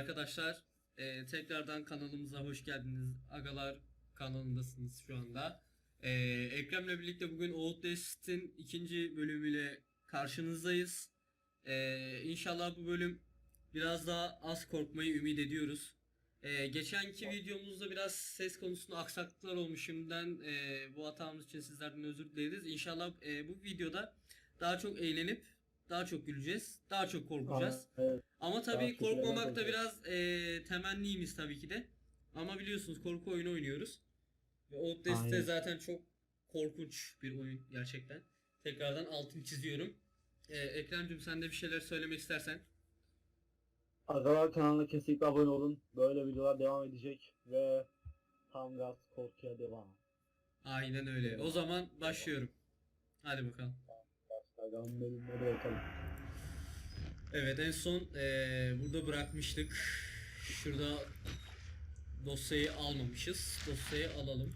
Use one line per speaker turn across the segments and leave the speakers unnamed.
Arkadaşlar e, tekrardan kanalımıza hoş geldiniz. Agalar kanalındasınız şu anda. Ee, Ekrem'le birlikte bugün Outlast'in ikinci bölümüyle karşınızdayız. Ee, inşallah bu bölüm biraz daha az korkmayı ümit ediyoruz. Ee, geçenki videomuzda biraz ses konusunda aksaklıklar olmuş. Şimdiden e, bu hatamız için sizlerden özür dileriz. İnşallah e, bu videoda daha çok eğlenip daha çok güleceğiz. Daha çok korkacağız.
Evet.
Ama tabii korkmamak da biraz eee temennimiz tabii ki de. Ama biliyorsunuz korku oyunu oynuyoruz. Ve Outlast de zaten çok korkunç bir oyun gerçekten. Tekrardan altını çiziyorum. Eee Ekrem'cim sen de bir şeyler söylemek istersen.
Agalar kanalına kesinlikle abone olun. Böyle videolar devam edecek ve tam gaz korkuya devam.
Aynen öyle. O zaman başlıyorum. Hadi bakalım.
Instagram bölümleri bakalım.
Evet en son eee, burada bırakmıştık. Şurada dosyayı almamışız. Dosyayı alalım.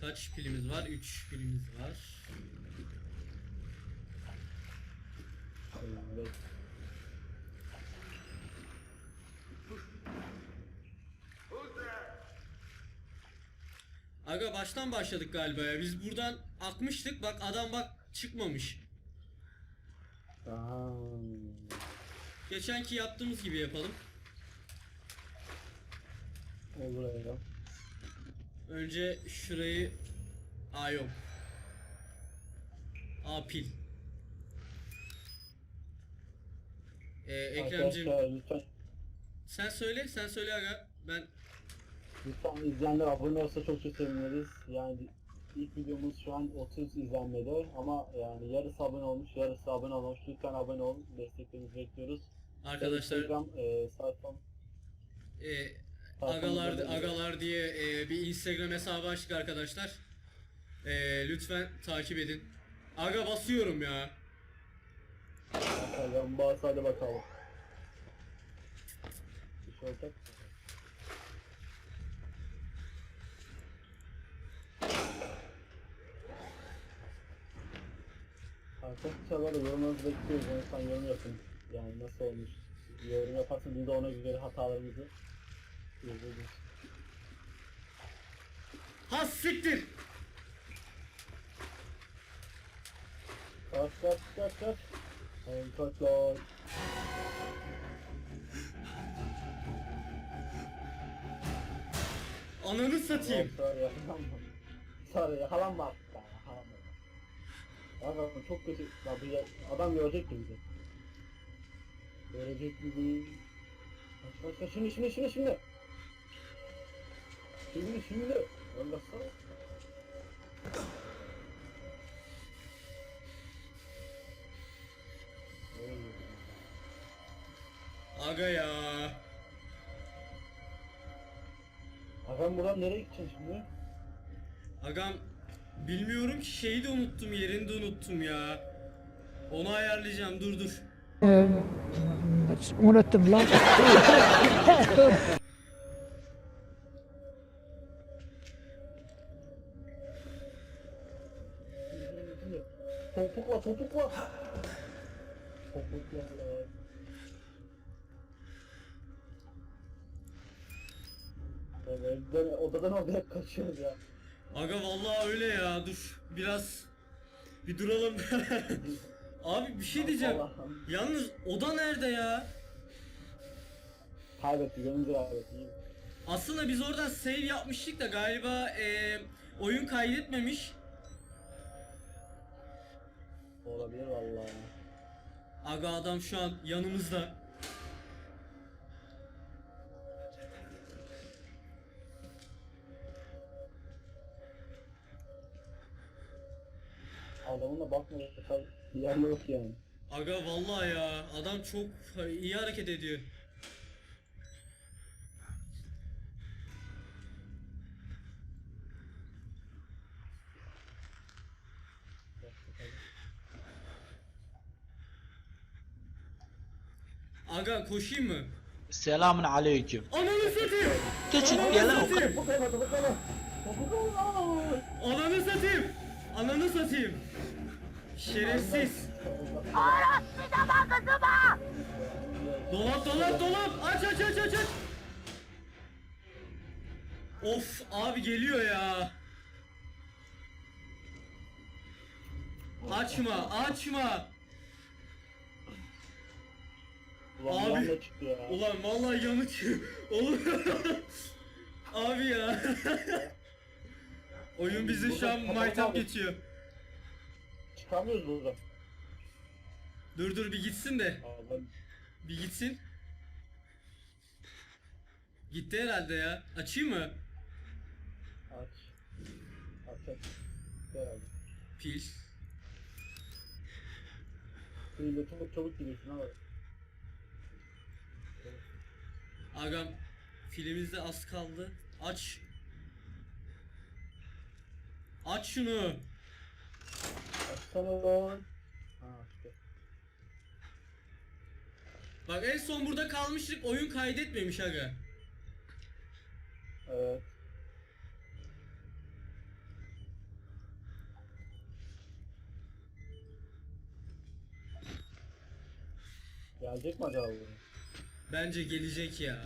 Kaç pilimiz var? 3 pilimiz var.
Evet.
Aga baştan başladık galiba ya. Biz buradan akmıştık. Bak adam bak çıkmamış.
Aha.
Geçenki yaptığımız gibi yapalım.
Olur öyle.
Önce şurayı Aa yok. Aa pil. Ee, Ekrem'cim
Arkadaşlar lütfen,
sen söyle sen söyle aga. Ben
lütfen izleyenler abone olsa çok çok seviniriz. Yani ilk videomuz şu an 30 izlenmede ama yani yarısı abone olmuş, yarısı abone olmamış. Lütfen abone olun. Desteklerinizi bekliyoruz.
arkadaşlar
Instagram e, sayfam
e, agalar agalar diye e, bir Instagram hesabı açtık arkadaşlar. E, lütfen takip edin. Aga basıyorum ya.
Instagram bas hadi bakalım. Bir şey olacak. Arkadaşlar var ya, yorumlarınızı bekliyoruz. Lütfen yorum yapın. Yani nasıl olmuş. Yorum yaparsanız biz de ona göre hatalarımızı yazıyoruz.
Ha siktir.
Kaç kaç kaç kaç. Hayır kaç kaç.
Ananı satayım.
Sarı yakalanma. Sarı yakalanma Adam çok kötü. Ya ya- adam görecek mi bizi? Görecek bizi. Kaç kaç kaç şimdi şimdi şimdi şimdi. Şimdi şimdi. Ne oluyor?
Aga ya.
Adam buradan nereye gideceksin şimdi?
Agam bilmiyorum ki şeyi de unuttum yerini de unuttum ya. Onu ayarlayacağım dur dur.
Ee, unuttum lan.
Topukla topukla. Topukla. Evet, böyle odadan odaya kaçıyoruz ya.
Aga vallahi öyle ya dur biraz bir duralım. Abi bir şey diyeceğim.
Allah'ım.
Yalnız oda nerede ya?
Kaybetti, gönlümüzü kaybetti.
Aslında biz oradan save yapmıştık da galiba eee, oyun kaydetmemiş.
Olabilir vallahi.
Aga adam şu an yanımızda.
Adamın da bakmıyor. Bir yer yok yani.
Aga vallahi ya adam çok iyi hareket ediyor. Aga koşayım mı?
Selamun aleyküm.
Ananı satayım!
Geçin
Ananı
gel
satayım!
Topukla. Topukla.
Ananı satayım! Ananı satayım! Şerefsiz! aç aç aç aç aç. Of abi geliyor ya. Açma açma.
Ulan
Abi.
Çıktı ya.
Ulan vallahi yanık. Oğlum. abi ya. Oyun bizi şu an maytap geçiyor.
Çıkamıyoruz buradan.
Dur dur bir gitsin de.
Ben
Bir gitsin. Gitti herhalde ya. Açayım mı?
aç. Aç aç. Herhalde.
Pil.
Böyle çabuk çabuk gidiyorsun ama.
Agam filimizde az kaldı. Aç. Aç şunu.
Lan. Ha işte.
Bak en son burada kalmıştık. Oyun kaydetmemiş aga.
Evet. Gelecek mi acaba bu?
Bence gelecek ya.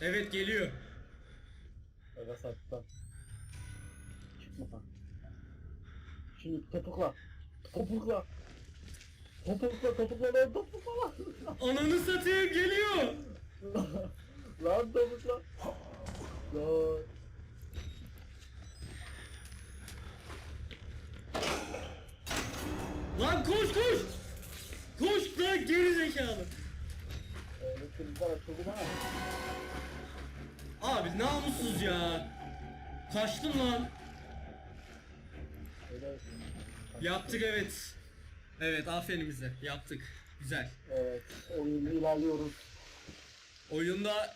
Evet geliyor.
Aga saklan. Çıkma. Şimdi topukla. Topukla. Topukla topukla lan topukla lan.
Ananı satayım geliyor.
lan topukla. Lan.
Lan koş koş. Koş lan geri zekalı. Abi namussuz ya. Kaçtım lan.
Öyle.
Yaptık evet. Evet aferin bize. Yaptık. Güzel.
Evet. Oyunda ilerliyoruz.
Oyunda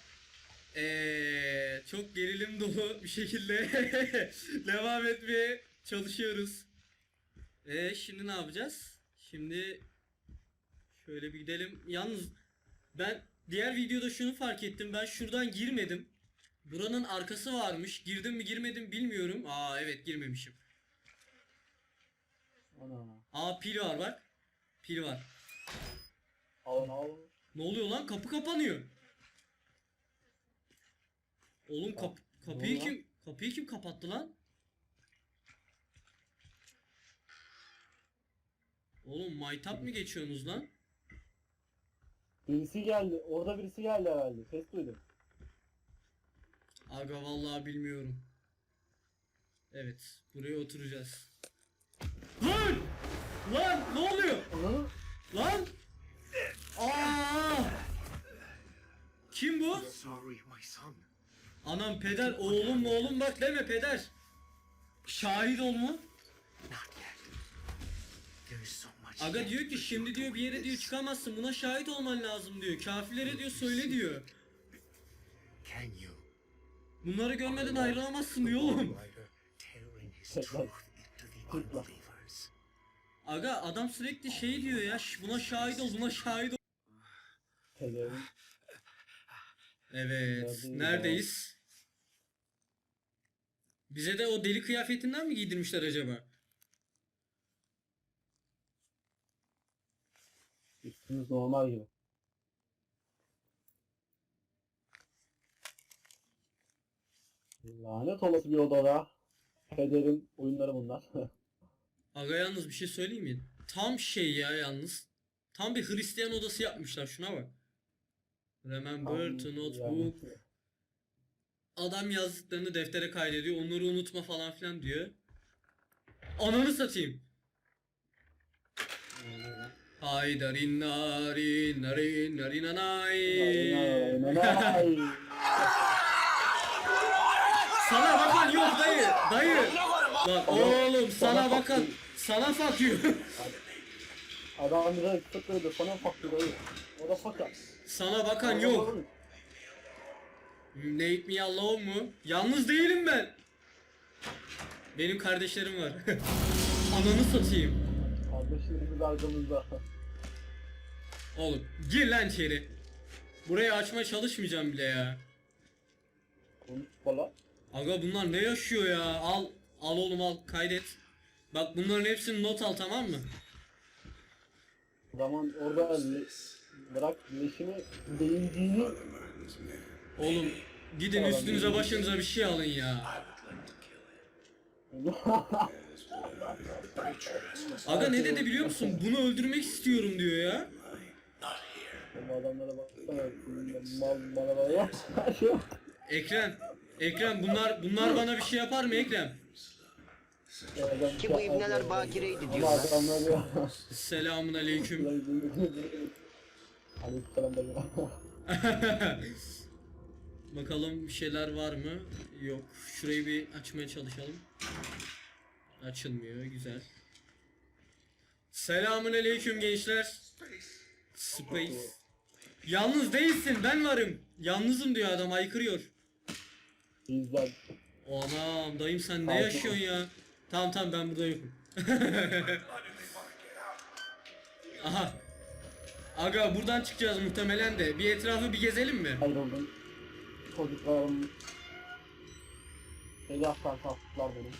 eee, çok gerilim dolu bir şekilde devam etmeye çalışıyoruz. E şimdi ne yapacağız? Şimdi şöyle bir gidelim. Yalnız ben diğer videoda şunu fark ettim. Ben şuradan girmedim. Buranın arkası varmış. Girdim mi girmedim bilmiyorum. Aa evet girmemişim.
Ana.
Aa pil var bak. Pil var.
Al al.
Ne oluyor lan? Kapı kapanıyor. Oğlum kap kapıyı kim kapıyı kim kapattı lan? Oğlum maytap mı geçiyorsunuz lan?
Birisi geldi. Orada birisi geldi herhalde. Ses duydum.
Aga vallahi bilmiyorum. Evet, buraya oturacağız. Lan! Lan ne oluyor? Lan! Aa! Kim bu?
Sorry, my son.
Anam peder, oğlum mu oğlum bak deme peder. Şahit ol mu?
Not yet. There is so much.
Aga diyor ki şimdi diyor bir yere diyor
this.
çıkamazsın buna şahit olman lazım diyor. Kafirlere diyor söyle diyor.
Can you?
Bunları görmeden ayrılamazsın diyor oğlum.
Tearing
Aga adam sürekli şey diyor ya "Şş, buna şahit ol buna şahit ol. Evet
Neredeyiz
neredeyiz? Bize de o deli kıyafetinden mi giydirmişler acaba?
Üstümüz normal gibi. Lanet olası bir odada. Pederin oyunları bunlar.
Aga yalnız bir şey söyleyeyim mi? Tam şey ya yalnız. Tam bir Hristiyan odası yapmışlar şuna bak. Remember to notebook. Adam yazdıklarını deftere kaydediyor. Onları unutma falan filan diyor. Ananı satayım. Haydarin narin narin narinanay.
Ay.
Sana bakan yok dayı. Dayı. Lan oğlum sana bakan. Sana bakıyor.
Adam bize tıkladı sana faktı dayı. O da fakat.
sana bakan yok. Nate me alone mu? Yalnız değilim ben. Benim kardeşlerim var. Ananı satayım.
Kardeşlerimiz arkamızda.
Oğlum gir lan içeri. Burayı açmaya çalışmayacağım bile ya.
Konuş falan.
Aga bunlar ne yaşıyor ya? Al al oğlum al kaydet. Bak bunların hepsini not al tamam mı?
Zaman orada le- Bırak leşimi değindiğini
Oğlum gidin üstünüze başınıza bir şey alın ya. Aga ne dedi biliyor musun? Bunu öldürmek istiyorum diyor ya.
Bu adamlara baksana. Mal bana bana ya.
Ekrem. Ekrem bunlar bunlar bana bir şey yapar mı Ekrem?
Ki bu ibneler bakireydi diyorlar.
Selamun aleyküm. Bakalım bir şeyler var mı? Yok. Şurayı bir açmaya çalışalım. Açılmıyor. Güzel. Selamun aleyküm gençler. Space. Yalnız değilsin ben varım. Yalnızım diyor adam haykırıyor.
Bizler
Anam dayım sen ne yaşıyorsun ya? Tamam tamam ben burada yokum. Aha. Aga buradan çıkacağız muhtemelen de. Bir etrafı bir gezelim mi?
ayrıldım. Çocuklarım Beni aslan kalktılar benim.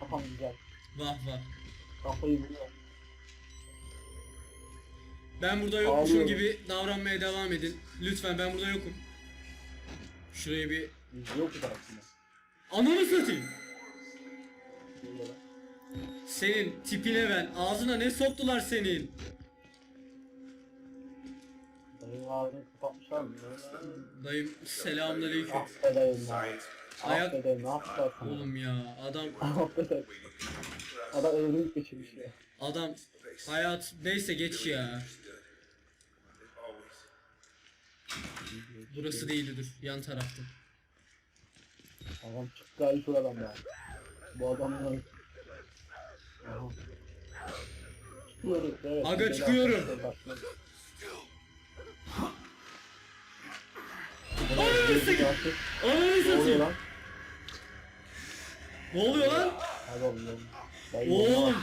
Kafam güzel.
Vah vah.
Kafayı vuruyor.
Ben burada yokmuşum
Ağlıyorum.
gibi davranmaya devam edin. Lütfen ben burada yokum. Şuraya bir
yok bu tarafında.
ananı satayım. Senin tipine ben. Ağzına ne soktular senin?
Dayının ağzını kapatmışlar mı?
Dayım selamünaleyküm.
Be dayım ya. Ah
Ayak-
dayım ne yaptılar sana?
Oğlum ya adam
dayım. Adam evlilik geçirmiş ya.
adam hayat neyse geç ya. Burası değildi dur. Yan tarafta.
Adam çıktı ay şuradan ya. Bu adamlar...
Aga, çıkıyorum. Ananı satayım. Ananı
Ne oluyor
satayım. Ne oluyor lan?
Oğlum.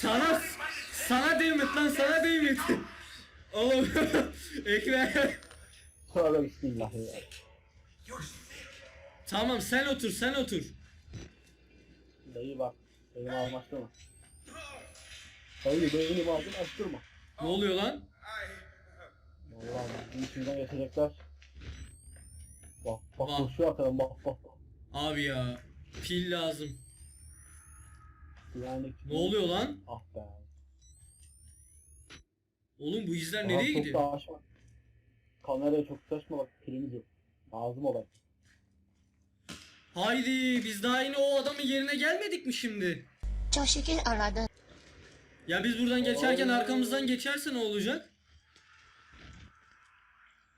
sana sana değmet lan sana değmet. Oğlum Ekrem.
Tövbe bismillah.
Tamam sen otur sen otur.
Dayı bak. Benim ağzımı açtırma. Dayı benim ağzımı açtırma.
Ne oluyor lan?
Vallahi bizim içimizden geçecekler. Bak bak
Vah.
koşuyor arkadan bak bak. bak.
Abi ya pil lazım.
Güvenlik.
Ne oluyor lan?
Ah be.
Oğlum bu izler
Aha,
nereye
çok
gidiyor?
da. Kameraya çok saçma bak pilimiz yok. Lazım olay.
Haydi biz daha yine o adamın yerine gelmedik mi şimdi?
Çok şükür aradın.
Ya biz buradan geçerken
Oo.
arkamızdan geçerse ne olacak?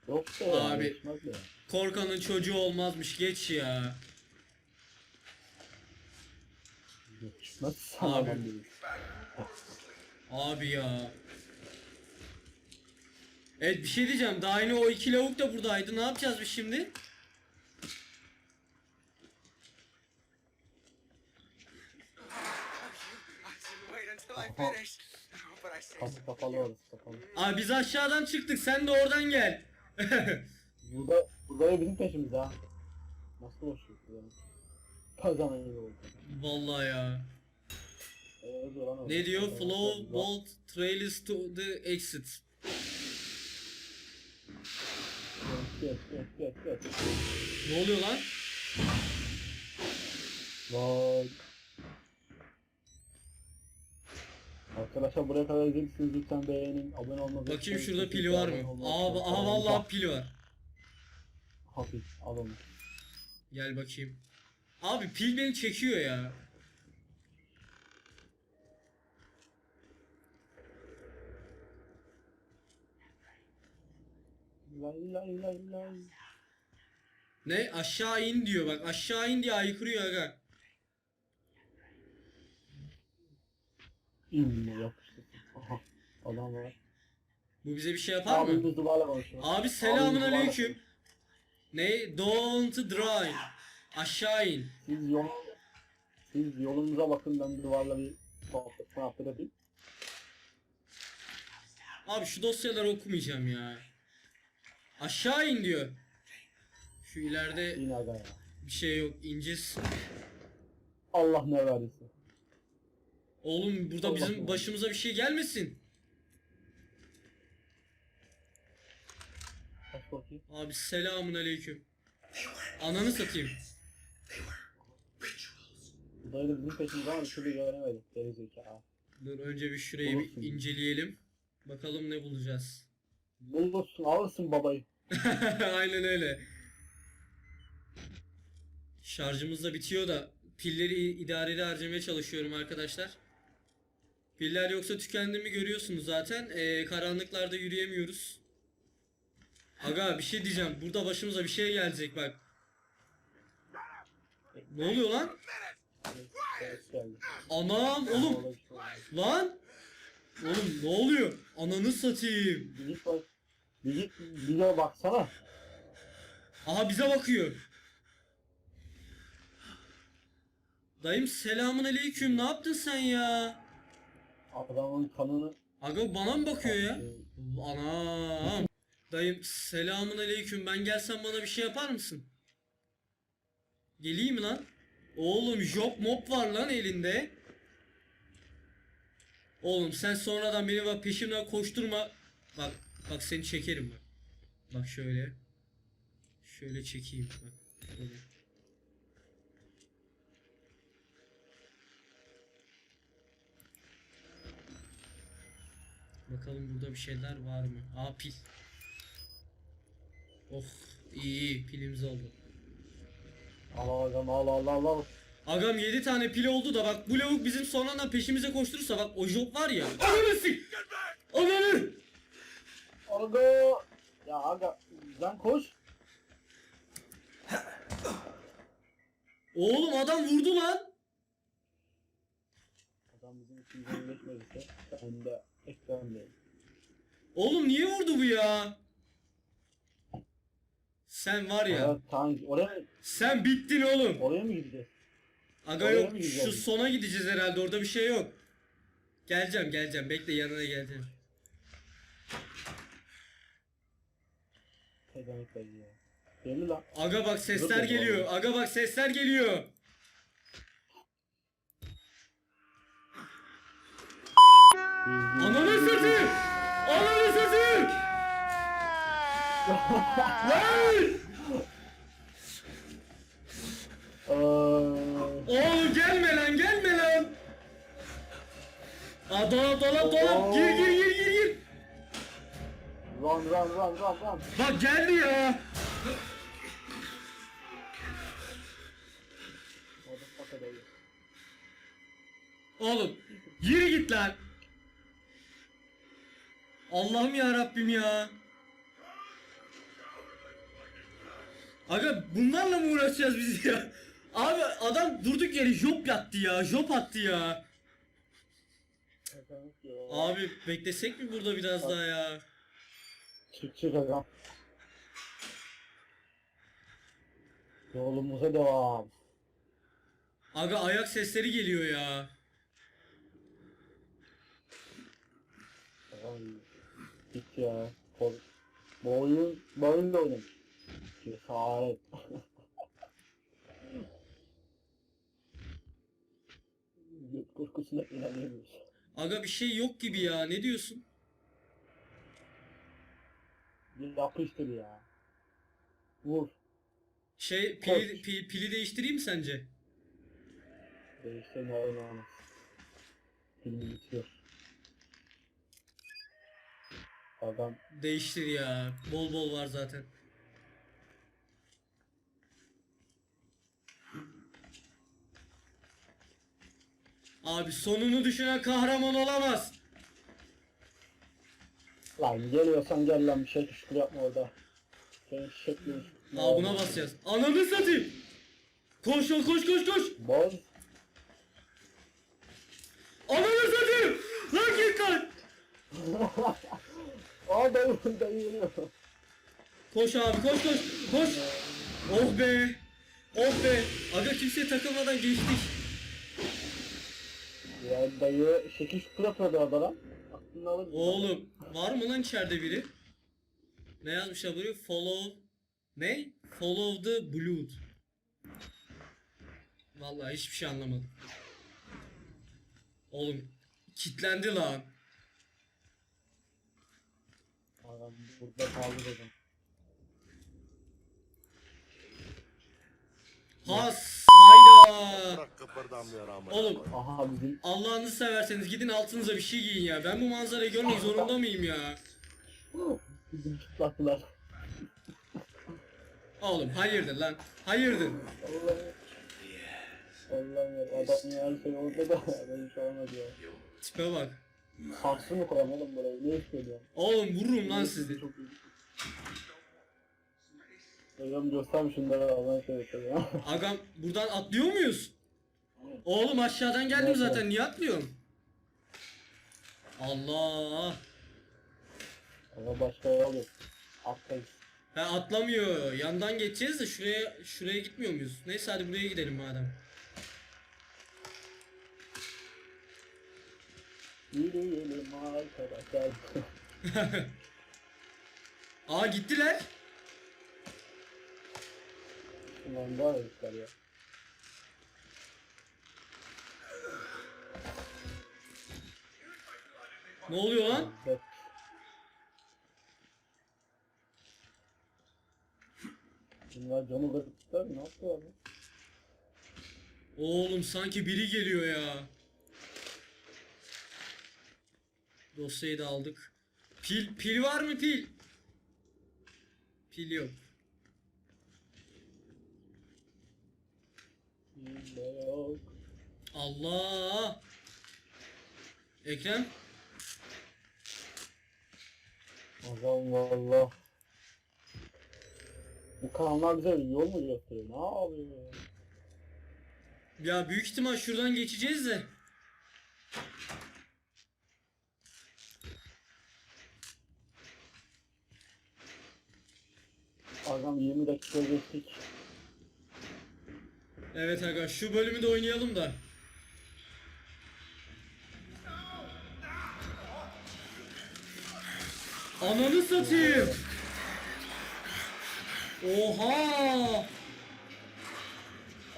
Yok da ya.
Abi.
ya.
Korkanın çocuğu olmazmış geç ya.
Sana
Abi.
adam değil.
Abi ya. Evet bir şey diyeceğim. Daha yine o iki lavuk da buradaydı. Ne yapacağız biz şimdi?
Kapı kapalı orası kapalı.
Abi biz aşağıdan çıktık. Sen de oradan gel.
Burada, burada ya bizim peşimizde ha. Nasıl koşuyorsun yani? Kazanan gibi oldu.
Vallahi ya.
Ee, lan.
Ne diyor? Flow bolt trails to the exit. Ne oluyor lan?
Vay. Arkadaşlar buraya kadar izlediyseniz lütfen beğenin, abone olmayı
Bakayım şurada
Kesinlikle
var mı? Aa, aha vallahi pili var.
Hafif, al onu.
Gel bakayım. Abi pil beni çekiyor ya.
Lay lay lay lay.
Ne? Aşağı in diyor bak. Aşağı in diye aykırıyor aga.
İnme yapıştı. Aha. Adam var.
Bu bize bir şey yapar mı?
Abimiz duvarla konuşuyor.
Abi selamun
duvarla
aleyküm. Ne? Don't drive. Aşağı in.
Siz yol... Siz yolunuza bakın ben duvarla bir sohbet muhabbet edeyim.
Abi şu dosyaları okumayacağım ya. Aşağı in diyor. Şu ileride
İn aga ya.
bir şey yok. İneceğiz.
Allah ne verdiyse.
Oğlum burada
Allah
bizim
Allah.
başımıza bir şey gelmesin. Abi selamun aleyküm. Ananı satayım.
Dayı da bizim peşimiz ama şurayı göremedik. Deri zeka.
Dur önce bir şurayı bir inceleyelim. Bakalım ne bulacağız.
Bulursun alırsın babayı.
Aynen öyle. Şarjımız da bitiyor da pilleri idareli harcamaya çalışıyorum arkadaşlar. Piller yoksa tükendiğimi görüyorsunuz zaten. Ee, karanlıklarda yürüyemiyoruz. Aga bir şey diyeceğim. Burada başımıza bir şey gelecek bak. Ne oluyor lan? Anam oğlum. Lan. Oğlum ne oluyor? Ananı satayım.
Bir git bak. Bir git bir de baksana.
Aha bize bakıyor. Dayım selamun aleyküm. Ne yaptın sen ya?
Adamın kanını
Aga bana mı bakıyor ya? Anam. Dayım selamun aleyküm. Ben gelsem bana bir şey yapar mısın? Geleyim lan? Oğlum job mob var lan elinde. Oğlum sen sonradan beni bak peşimden koşturma. Bak bak seni çekerim bak. Bak şöyle. Şöyle çekeyim bak. Şöyle. Bakalım burada bir şeyler var mı? Aa pil. Oh iyi iyi pilimiz oldu.
al al al al al al.
Agam 7 tane pil oldu da bak bu lavuk bizim sonradan peşimize koşturursa bak o job var ya. Ananı sik! Ananı!
Aga. Ya aga. Lan koş.
Oğlum adam vurdu lan.
Adam bizim içimizden geçmediyse ben de ekrandayım.
Oğlum niye vurdu bu ya? Sen var ya.
Tamam oraya
Sen bittin oğlum.
oraya mı gideceğiz?
Aga
Oraya
yok şu
gideceğiz?
sona gideceğiz herhalde orada bir şey yok. Geleceğim geleceğim bekle yanına geleceğim.
Pezevenk dayı ya. Belli lan.
Aga bak sesler
Dur,
geliyor. Aga bak sesler geliyor. Ananı satayım. Oğlum gelme lan gelme lan. Aa dolap dolap dolap gir gir gir gir gir.
Run run run run run.
Bak geldi ya. Oğlum yürü git lan. Allah'ım ya Rabbim ya. Aga bunlarla mı uğraşacağız biz ya? Abi adam durduk yere job yattı ya. Job attı ya. Abi beklesek mi burada biraz daha ya?
Çık çık agam. Yolumuza devam.
Aga ayak sesleri geliyor ya.
Ay, Git ya. Kol. Bu oyun, bu oyun da oynamış. Cesaret. Göt korkusuna inanamıyoruz.
Aga bir şey yok gibi ya. Ne diyorsun?
Bir yapıştır ya. Vur.
Şey pili, pil- pili değiştireyim mi sence?
Değiştirme oynayamaz. Filmi bitiyor. Adam
Değiştir ya. Bol bol var zaten. Abi sonunu düşünen kahraman olamaz.
lan geliyorsan gel lan bir şey şükür yapma orada. Senin şeklin
Aa buna basacağız. Ananı satayım. Koş koş koş koş koş.
Boz.
Ananı satayım. Lan git lan.
Aa dayı dayı geliyor.
Koş abi koş koş. Koş. Oh be. Oh be. Aga kimseye takılmadan geçtik.
Ya dayı 8 Pro Pro'da adam. Aklını alır.
Oğlum var mı lan içeride biri? Ne yazmışlar buraya? Follow ne? Follow the blood. Vallahi hiçbir şey anlamadım. Oğlum kitlendi lan.
Adam burada kaldı dedim.
Has.
Kıpırdamıyor.
Oğlum
Aha bizim
Allah'ınızı severseniz gidin altınıza bir şey giyin ya. Ben bu manzarayı görmek zorunda mıyım ya?
bizim çıplaklar.
Oğlum hayırdır lan. Hayırdır.
Allah'ım. Allah'ım ya adam ya her şey orada da benim şey olmadı ya.
Tipe bak.
Saksı mı koyalım oğlum buraya? Ne istiyor
Oğlum vururum lan sizi.
Çok iyi. Hocam göster şunları Allah'ın seversen ya.
Agam buradan atlıyor muyuz? Oğlum aşağıdan geldim zaten. Niye atlıyorum? Allah.
Ama başka yol yok. Atlayız.
Ha atlamıyor. Yandan geçeceğiz de şuraya şuraya gitmiyor muyuz? Neyse hadi buraya gidelim madem.
Yürüyelim arkadaşlar.
Aa gittiler.
Ulan daha herifler ya.
Ne oluyor lan?
Evet. Bunlar canı mı? Ne yapıyorlar lan?
Oğlum sanki biri geliyor ya. Dosyayı da aldık. Pil pil var mı pil? Pil yok.
Yok.
Allah! Ekrem
Adam valla. Bu kanallar bize yol mu gösteriyor? Ne yapıyor?
ya büyük ihtimal şuradan geçeceğiz de.
Adam 20 dakika geçtik.
Evet aga şu bölümü de oynayalım da. Ananı satayım. Oha!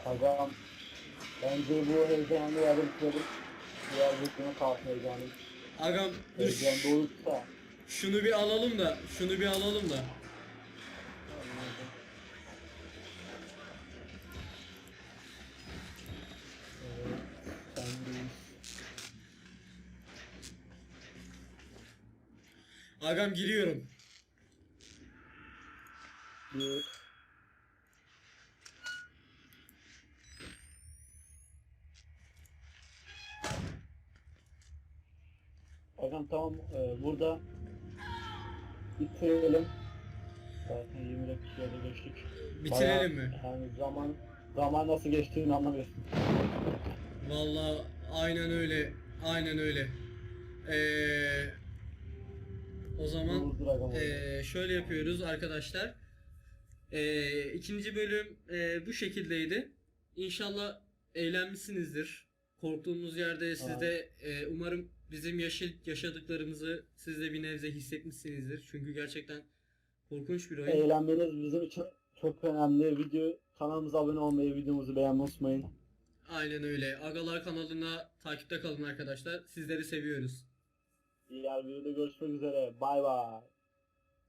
Adam bence bu heyecanı yarım kırıp diğer bütüne kalsın heyecanı.
Agam dur
Heyecan doğrultsa.
şunu bir alalım da şunu bir alalım da.
Evet, sen değil.
Agam giriyorum.
Agam tamam e, burada bitirelim. Zaten 20 dakikaya da geçtik.
Bitirelim
Bayağı,
mi?
Yani zaman zaman nasıl geçtiğini anlamıyorsun.
Vallahi aynen öyle. Aynen öyle. Ee, o zaman. Ee, şöyle yapıyoruz arkadaşlar. Ee, ikinci bölüm e, bu şekildeydi. İnşallah eğlenmişsinizdir. Korktuğumuz yerde siz de e, umarım bizim yaşı- yaşadıklarımızı siz de bir nebze hissetmişsinizdir. Çünkü gerçekten korkunç bir oyun.
Eğlenmeniz bizim için çok önemli. Video kanalımıza abone olmayı, videomuzu beğenmeyi unutmayın.
Aynen öyle. Agalar kanalına takipte kalın arkadaşlar. Sizleri seviyoruz.
Diğer videoda görüşmek üzere. Bay bay.